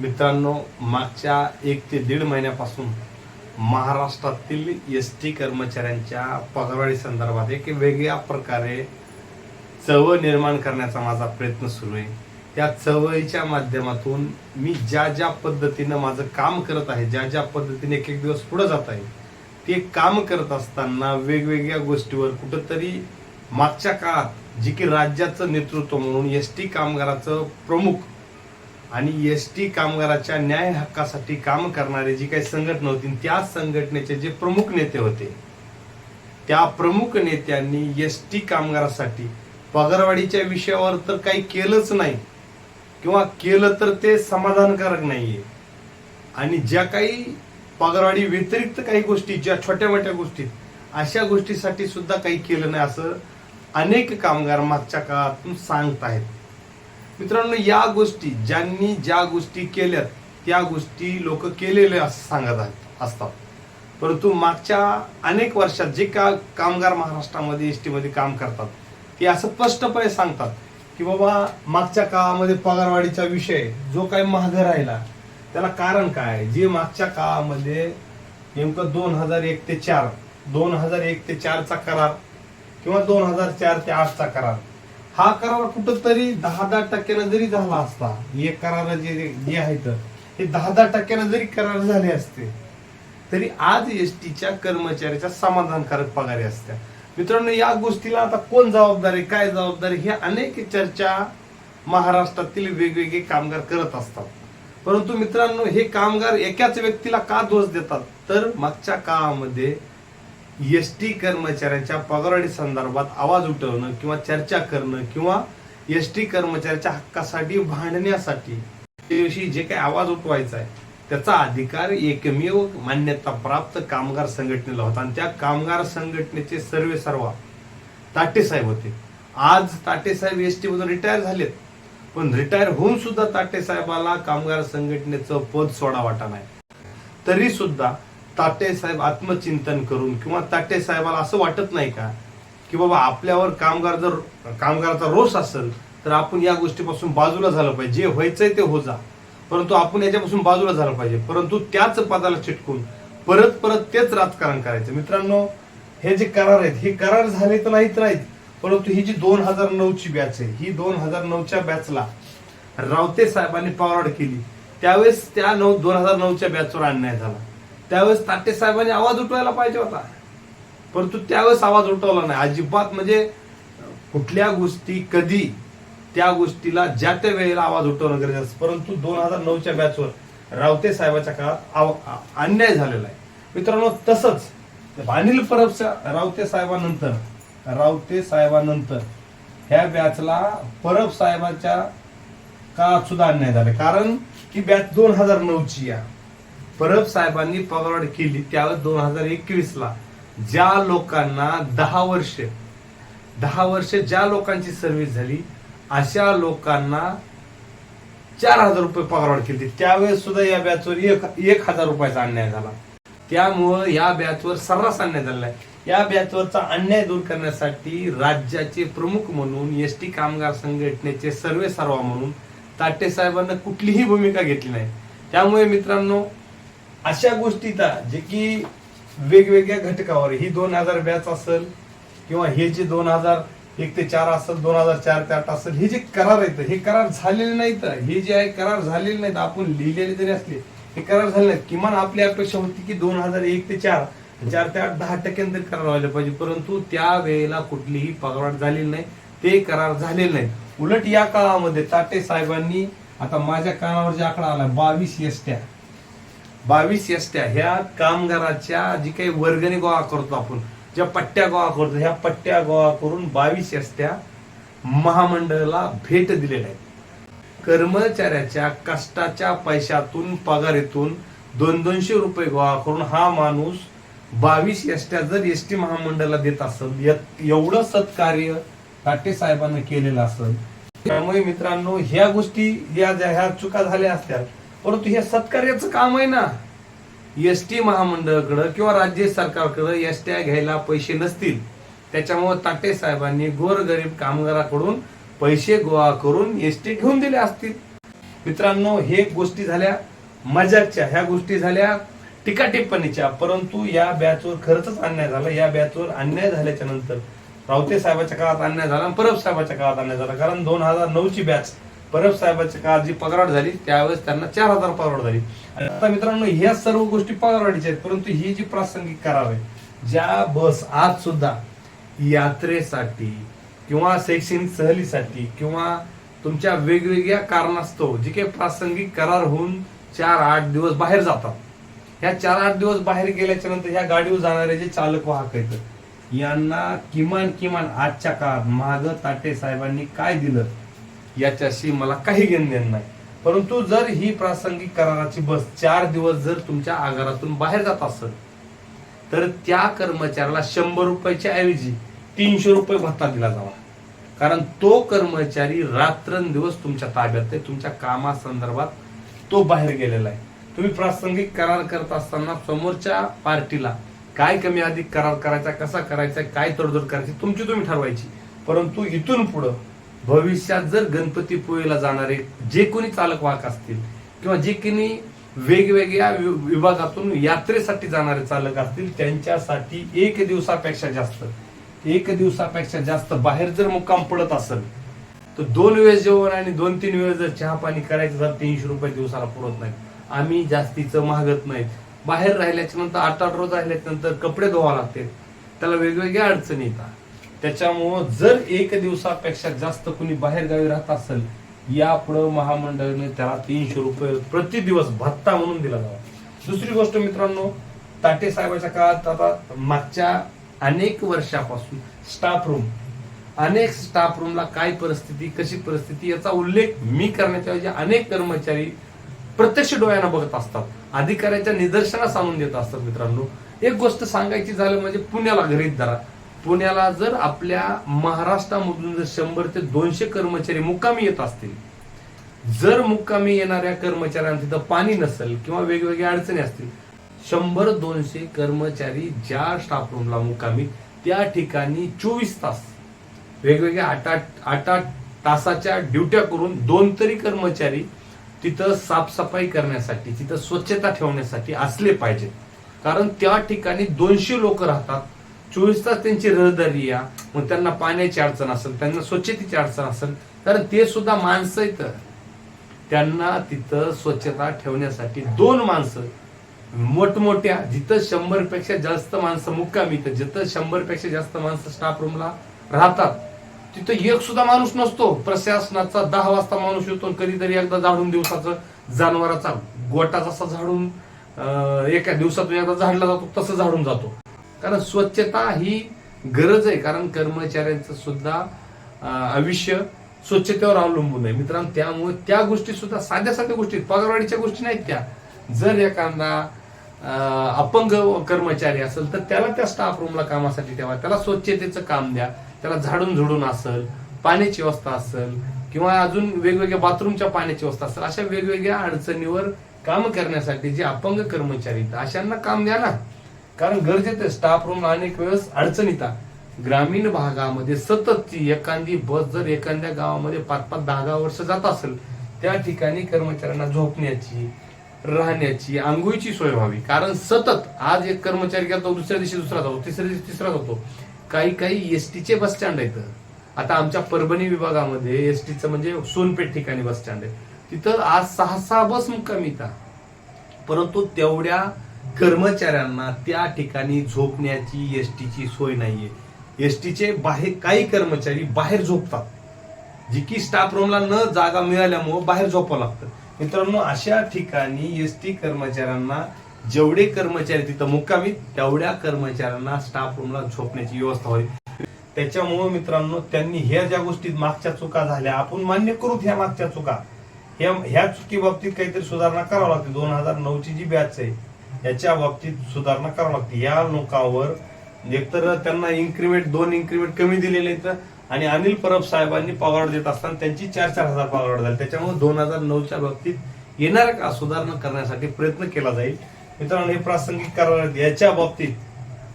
मित्रांनो मागच्या एक ते दीड महिन्यापासून महाराष्ट्रातील एस टी कर्मचाऱ्यांच्या पगारवाढी संदर्भात एक वेगळ्या प्रकारे चळवळ निर्माण करण्याचा माझा प्रयत्न सुरू आहे. त्या चळवळीच्या माध्यमातून मी ज्या ज्या पद्धतीनं माझं काम करत आहे ज्या ज्या पद्धतीने एक एक दिवस पुढे जात आहे ते काम करत असताना वेगवेगळ्या गोष्टीवर कुठंतरी मागच्या काळात जी की राज्याचं नेतृत्व म्हणून एस टी कामगाराचं प्रमुख आणि एस टी कामगाराच्या न्याय हक्कासाठी काम करणारे जी काही संघटना होती त्या संघटनेचे जे प्रमुख नेते होते त्या प्रमुख नेत्यांनी एस टी कामगारासाठी पगारवाढीच्या विषयावर तर काही केलंच नाही किंवा केलं तर ते समाधानकारक नाहीये. आणि ज्या काही पगारवाढी व्यतिरिक्त काही गोष्टी ज्या छोट्या मोठ्या गोष्टी अशा गोष्टीसाठी सुद्धा काही केलं नाही असं अनेक कामगार मागच्या काळातून सांगत आहेत मित्रांनो या गोष्टी ज्यांनी ज्या गोष्टी केल्यात त्या गोष्टी लोक केलेले असं सांगत आहेत असतात. परंतु मागच्या अनेक वर्षात जे का कामगार महाराष्ट्रामध्ये एस टीमध्ये काम करतात ते असं स्पष्टपणे सांगतात की बाबा मागच्या काळामध्ये पगारवाढीचा विषय जो काही महाग राहिला त्याला कारण काय? जे मागच्या काळामध्ये नेमकं दोन हजार एक ते चार दोन हजार एक ते चारचा करार किंवा दोन हजार चार ते आठचा करार हा करार कुठंतरी दहा दहा टक्क्यानं जरी झाला असता एक करार जे जे आहेत हे दहा दहा टक्क्यानं जरी करार झाले असते तरी आज एस टीच्या कर्मचाऱ्याच्या समाधानकारक पगारी असत्या. मित्रांनो या गोष्टीला आता कोण जबाबदारी काय जबाबदारी आहे हे अनेक चर्चा महाराष्ट्रातील वेगवेगळे कामगार करत असतात. परंतु मित्रांनो हे कामगार एकाच व्यक्तीला का दोष देतात? तर मागच्या काळामध्ये एस टी कर्मचाऱ्यांच्या पगारवाढी संदर्भात आवाज उठवणं किंवा चर्चा करणं किंवा एस टी कर्मचाऱ्याच्या हक्कासाठी भांडण्यासाठी त्याविषयी जे काही आवाज उठवायचा आहे त्याचा अधिकार एकमेव मान्यता प्राप्त कामगार संघटनेला होता. आणि त्या कामगार संघटनेचे सर्वे सर्वा ताटे साहेब होते. आज ताटेसाहेब एस टी मधून रिटायर झालेत. पण रिटायर होऊन सुद्धा ताटे साहेबाला कामगार संघटनेचं पद सोडा वाटा नाही. तरी सुद्धा ताटे साहेब आत्मचिंतन करून किंवा ताटे साहेबाला असं वाटत नाही का की बाबा आपल्यावर कामगार जर कामगाराचा रोष असेल तर आपण या गोष्टीपासून बाजूला झालं पाहिजे. जे व्हायचंय ते हो जा. परंतु आपण याच्यापासून बाजूला झालं पाहिजे. परंतु त्याच पदाला चिटकून परत परत तेच राजकारण करायचं. मित्रांनो हे जे करार आहेत हे करार झाले तर नाहीत नाहीत परंतु ही जी दोन हजार नऊची बॅच आहे ही दोन हजार नऊच्या बॅचला रावते साहेबांनी फॉरवर्ड केली. त्यावेळेस त्या नऊ दोन हजार नऊच्या बॅचवर अन्याय झाला. त्यावेळेस ताटे साहेबांनी आवाज उठवायला पाहिजे होता. परंतु त्यावेळेस आवाज उठवला नाही. अजिबात म्हणजे कुठल्या गोष्टी कधी त्या गोष्टीला ज्या त्या वेळेला आवाज उठवणं गरजेचं असतं. परंतु दोन हजार नऊच्या बॅचवर रावते साहेबाच्या काळात अन्याय झालेला आहे. मित्रांनो तसंच अनिल परबच्या रावते साहेबानंतर रावते साहेबानंतर ह्या बॅचला परब साहेबाच्या काळात सुद्धा अन्याय झाला. कारण ही बॅच दोन हजार नऊची या परब साहेबांनी पगारवाढ केली त्यावेळेस दोन हजार एकवीस ला ज्या लोकांना दहा वर्ष दहा वर्ष ज्या लोकांची सर्व्हिस झाली अशा लोकांना चार हजार रुपये पगारवाढ केली. त्यावेळेस सुद्धा या बॅचवर एक एक हजार रुपयाचा अन्याय झाला. त्यामुळं या बॅचवर सर्रास अन्याय झालाय आहे. या बॅचवरचा अन्याय दूर करण्यासाठी राज्याचे प्रमुख म्हणून एस टी कामगार संघटनेचे सर्वे सर्वा म्हणून ताटे साहेबांना कुठलीही भूमिका घेतली नाही. त्यामुळे मित्रांनो अशा गोष्टीचा जे की वेगवेगळ्या घटकावर ही दोन हजार बॅच असेल किंवा हे जे दोन हजार एक ते चार असेल दोन हजार चार ते आठ असेल हे जे करार आहेत हे करार झालेले नाहीत हे जे आहे करार झालेले नाहीत. आपण लिहिलेले जरी असले हे करार झाले नाहीत. किमान आपली अपेक्षा होती की दोन हजार एक ते चार चार ते आठ दहा टक्क्यांनी करार व्हायला पाहिजे. परंतु त्या वेळेला कुठलीही पगवाट झालेली नाही. ते करार झालेले नाहीत. उलट या काळामध्ये ताटे साहेबांनी आता माझ्या कानावर जे आकडा आला बावीस एसट्या बावीस एसट्या ह्या कामगाराच्या जी काही वर्गणी गोळा करतो आपण ज्या पट्ट्या गोळा करतो ह्या पट्ट्या गोळा करून बावीस एसट्या महामंडळाला भेट दिलेल्या आहेत. कर्मचाऱ्याच्या कष्टाच्या पैशातून पगारीतून दोन दोनशे रुपये गोळा करून हा माणूस बावीस एसट्या जर एस टी महामंडळाला देत असेल एवढं सत्कार्य ताटे साहेबांनी केलेलं असेल. त्यामुळे मित्रांनो ह्या गोष्टी या ज्या ह्या चुका झाल्या असतात परंतु हे सत्कार्याचं काम आहे ना. एस टी महामंडळाकडं किंवा राज्य सरकारकडं एस ट्या घ्यायला पैसे नसतील. त्याच्यामुळे ताटे साहेबांनी गोरगरीब कामगाराकडून पैसे गोळा करून एस टी घेऊन दिले असतील. मित्रांनो हे गोष्टी झाल्या मजाकच्या. ह्या गोष्टी झाल्या टीका टिप्पणीच्या परंतु या बॅचवर खरंच अन्याय झाला. या बॅचवर अन्याय झाल्याच्यानंतर रावते साहेबाच्या काळात अन्याय झाला परब साहेबाच्या काळात अन्याय झाला. कारण दोन हजार नऊची बॅच परब साहेबाच्या काळजी जी पगारवाढ झाली त्यावेळेस त्यांना चार हजार पगारवाढ झाली. आणि आता मित्रांनो ह्या सर्व गोष्टी पगारवाढीच्या आहेत परंतु ही जी प्रासंगिक करार आहे ज्या बस आज सुद्धा यात्रेसाठी किंवा शैक्षणिक सहलीसाठी किंवा तुमच्या वेगवेगळ्या कारणास्तव जे काही प्रासंगिक करार होऊन चार आठ दिवस बाहेर जातात. ह्या चार आठ दिवस बाहेर गेल्याच्यानंतर ह्या गाडीवर जाणारे जे चालक वाहक आहेत यांना किमान किमान आजच्या काळात महाग ताटे साहेबांनी काय दिलं? याच्याशी मला काही घेणं देणं नाही. परंतु जर ही प्रासंगिक कराराची बस चार दिवस जर तुमच्या आगारातून बाहेर जात असेल तर त्या कर्मचाऱ्याला शंभर रुपयाच्या ऐवजी तीनशे रुपये भत्ता दिला जावा. कारण तो कर्मचारी रात्रंदिवस तुमच्या ताब्यात आहे तुमच्या कामासंदर्भात तो बाहेर गेलेला आहे. तुम्ही प्रासंगिक करार करत असताना समोरच्या पार्टीला काय कमी अधिक करार करायचा कसा करायचा काय तडजोड करायची तुमची तुम्ही ठरवायची. परंतु इथून पुढं भविष्यात जर गणपतीपुळेला जाणारे जे कोणी चालक वाहक असतील किंवा जे कोणी वेगवेगळ्या विभागातून यात्रेसाठी जाणारे चालक असतील त्यांच्यासाठी एक दिवसापेक्षा जास्त एक दिवसापेक्षा जास्त बाहेर जर मुक्काम पडत असेल तर दोन वेळेस जेवण आणि दोन तीन वेळेस जर चहा पाणी करायचं तर तीनशे रुपये दिवसाला पुरत नाही आम्ही जास्तीचं महागत नाही बाहेर राहिल्याच्या नंतर आठ आठ रोज राहिल्याच्या नंतर कपडे धुवा लागते त्याला वेगवेगळ्या अडचणी येतात. त्याच्यामुळं जर एक दिवसापेक्षा जास्त कुणी बाहेरगावी राहत असेल यापुढं महामंडळाने त्याला तीनशे रुपये प्रति दिवस भत्ता म्हणून दिला जावा. दुसरी गोष्ट मित्रांनो ताटे साहेबाच्या काळात आता मागच्या अनेक वर्षापासून स्टाफ रूम अनेक स्टाफ रूमला काय परिस्थिती कशी परिस्थिती याचा उल्लेख मी करण्याच्या ऐवजी अनेक कर्मचारी प्रत्यक्ष डोळ्यांना बघत असतात. अधिकाऱ्याच्या निदर्शनास आणून देत असतात मित्रांनो. एक गोष्ट सांगायची झालं म्हणजे पुण्याला घरीच धरा पुण्याला जर आपल्या महाराष्ट्रामधून जर शंभर ते दोनशे कर्मचारी मुक्कामी येत असतील जर मुक्कामी येणाऱ्या कर्मचाऱ्यांना तिथं पाणी नसेल किंवा वेगवेगळ्या अडचणी असतील शंभर दोनशे कर्मचारी ज्या स्टाफ रूमला मुक्कामी त्या ठिकाणी चोवीस तास वेगवेगळ्या आठ आठ आठ आठ तासाच्या ड्युट्या करून दोन तरी कर्मचारी तिथं साफसफाई करण्यासाठी तिथं स्वच्छता ठेवण्यासाठी असले पाहिजेत. कारण त्या ठिकाणी दोनशे लोक राहतात चोवीस तास त्यांची रहदारी या. मग त्यांना पाण्याची अडचण असेल त्यांना स्वच्छतेची अडचण असेल कारण ते सुद्धा माणसं आहेत त्यांना तिथं स्वच्छता ठेवण्यासाठी दोन माणसं. मोठमोठ्या जिथं शंभरपेक्षा जास्त माणसं मुक्कामी तर जिथं शंभरपेक्षा जास्त माणसं स्टाफ रूमला राहतात तिथं एक सुद्धा माणूस नसतो. प्रशासनाचा दहा वाजता माणूस येतो आणि कधीतरी एकदा झाडून दिवसाचं जनावराचा गोटा जसा झाडून एका दिवसातून एकदा झाडला जातो तसं झाडून जातो. कारण स्वच्छता ही गरज आहे कारण कर्मचाऱ्यांचं सुद्धा आयुष्य स्वच्छतेवर अवलंबून आहे. मित्रांनो त्यामुळे त्या गोष्टी सुद्धा साध्या साध्या गोष्टी आहेत. पगारवाढीच्या गोष्टी नाहीत त्या. जर एखादा अपंग कर्मचारी असेल तर त्याला त्या स्टाफ रूमला कामासाठी ठेवा. त्याला स्वच्छतेचं काम द्या. त्याला झाडून झुडून असेल पाण्याची व्यवस्था असेल किंवा अजून वेगवेगळ्या बाथरूमच्या पाण्याची व्यवस्था असेल अशा वेगवेगळ्या अडचणीवर काम करण्यासाठी जे अपंग कर्मचारी अशांना काम द्या ना. कारण गरजेचं स्टाफ रूम अनेक वेळेस अडचणीत ग्रामीण भागामध्ये सततची एखादी बस जर एखाद्या गावामध्ये पाच पाच दहा दहा वर्ष जात असेल त्या ठिकाणी कर्मचाऱ्यांना झोपण्याची राहण्याची आंघोळीची सोय व्हावी. कारण सतत आज एक कर्मचारी गेला दुसऱ्या दिवशी दुसरा जातो तिसऱ्या दिवशी तिसरा जातो. काही काही एस टीचे बस स्टँड आहेत. आता आमच्या परभणी विभागामध्ये एस टीचं म्हणजे सोनपेठ ठिकाणी बस स्टँड आहे. तिथं आज सहा सहा बस मुक्कामी परंतु तेवढ्या कर्मचाऱ्यांना त्या ठिकाणी झोपण्याची एस टीची सोय नाहीये. एस टीचे बाहेर काही कर्मचारी बाहेर झोपतात. जी की स्टाफ रूमला न जागा मिळाल्यामुळं बाहेर झोपावं लागतं. मित्रांनो अशा ठिकाणी एस टी कर्मचाऱ्यांना जेवढे कर्मचारी तिथं मुक्कामी तेवढ्या कर्मचाऱ्यांना स्टाफ रूमला झोपण्याची व्यवस्था होईल त्याच्यामुळे मित्रांनो त्यांनी ह्या ज्या गोष्टीत मागच्या चुका झाल्या आपण मान्य करू ह्या मागच्या चुका. ह्या ह्या चुकी बाबतीत काहीतरी सुधारणा करावं लागते. दोन हजार नऊची जी बॅच आहे याच्या बाबतीत सुधारणा करावी लागते. या लोकांवर एकतर त्यांना इन्क्रिमेंट दोन इन्क्रिमेंट कमी दिलेले आहेत आणि अनिल परब साहेबांनी पगार देत असताना त्यांची चार चार हजार पगार झाली. त्याच्यामुळे दोन हजार नऊच्या बाबतीत येणाऱ्या का सुधारणा करण्यासाठी प्रयत्न केला जाईल? मित्रांनो हे प्रासंगिक करार याच्या बाबतीत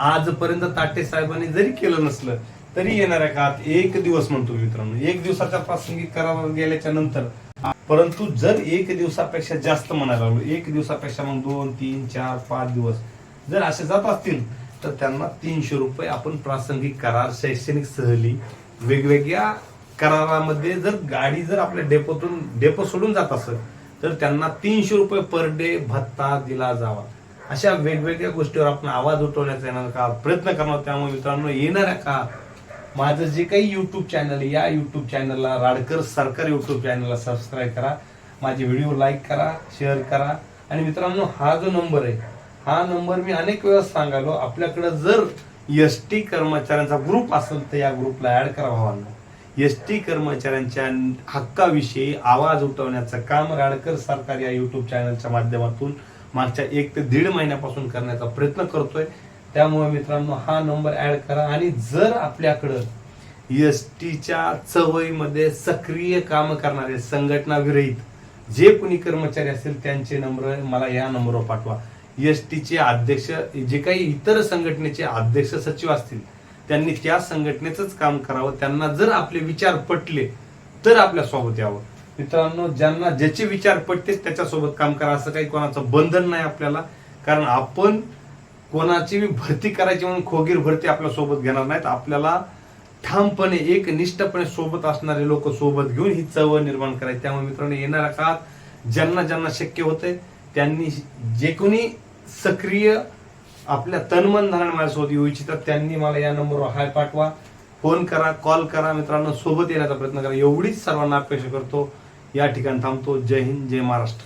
आजपर्यंत ताटे साहेबांनी जरी केलं नसलं तरी येणाऱ्या काळात एक दिवस म्हणतो मित्रांनो एक दिवसाच्या प्रासंगिक करार गेल्याच्यानंतर परंतु जर एक दिवसापेक्षा जास्त म्हणायला लागलो एक दिवसापेक्षा मग दोन तीन चार पाच दिवस जर असे जात असतील तर त्यांना तीनशे रुपये आपण प्रासंगिक करार शैक्षणिक सहली वेगवेगळ्या करारामध्ये जर गाडी जर आपल्या डेपोतून डेपो सोडून जात असेल तर त्यांना तीनशे रुपये पर डे भत्ता दिला जावा. अशा वेगवेगळ्या गोष्टीवर आपण आवाज उठवण्याचा येणार का प्रयत्न करणार? त्यामुळे मित्रांनो येणाऱ्या का माझं जे काही युट्यूब चॅनल आहे या युट्यूब चॅनलला राडकर सरकार युट्यूब चॅनलला सबस्क्राईब करा. माझे व्हिडिओ लाईक करा शेअर करा. आणि मित्रांनो हा जो नंबर आहे हा नंबर मी अनेक वेळा सांगालो आपल्याकडं जर एस टी कर्मचाऱ्यांचा ग्रुप असेल तर या ग्रुपला ऍड करा भावांना. एस टी कर्मचाऱ्यांच्या हक्काविषयी आवाज उठवण्याचं काम राडकर सरकार या युट्यूब चॅनलच्या माध्यमातून मागच्या एक ते दीड महिन्यापासून करण्याचा प्रयत्न करतोय. त्यामुळे मित्रांनो हा नंबर ऍड करा. आणि जर आपल्याकडं एस टीच्या चवईमध्ये सक्रिय काम करणारे संघटना विरहित जे कोणी कर्मचारी असतील त्यांचे नंबर मला या नंबरवर पाठवा. एस टीचे अध्यक्ष जे काही इतर संघटनेचे अध्यक्ष सचिव असतील त्यांनी त्या संघटनेचंच काम करावं. त्यांना जर आपले विचार पटले तर आपल्यासोबत यावं. मित्रांनो ज्यांना ज्याचे विचार पटतेच त्याच्यासोबत काम करा. असं काही कोणाचं बंधन नाही आपल्याला. कारण आपण कोणाची बी भरती करायची म्हणून खोगीर भरती आपल्यासोबत घेणार नाहीत. आपल्याला ठामपणे एक निष्ठपणे सोबत असणारे लोक सोबत घेऊन ही चळवळ निर्माण करायची. त्यामुळे मित्रांनो येणाऱ्या काळात ज्यांना ज्यांना शक्य होते त्यांनी जे कोणी सक्रिय आपल्या तनमन धनाने माझ्यासोबत येऊ इच्छितात त्यांनी मला या नंबरवर हाय पाठवा. फोन करा कॉल करा. मित्रांनो सोबत येण्याचा प्रयत्न करा. एवढीच सर्वांना अपेक्षा करतो. या ठिकाणी थांबतो. जय हिंद जय महाराष्ट्र.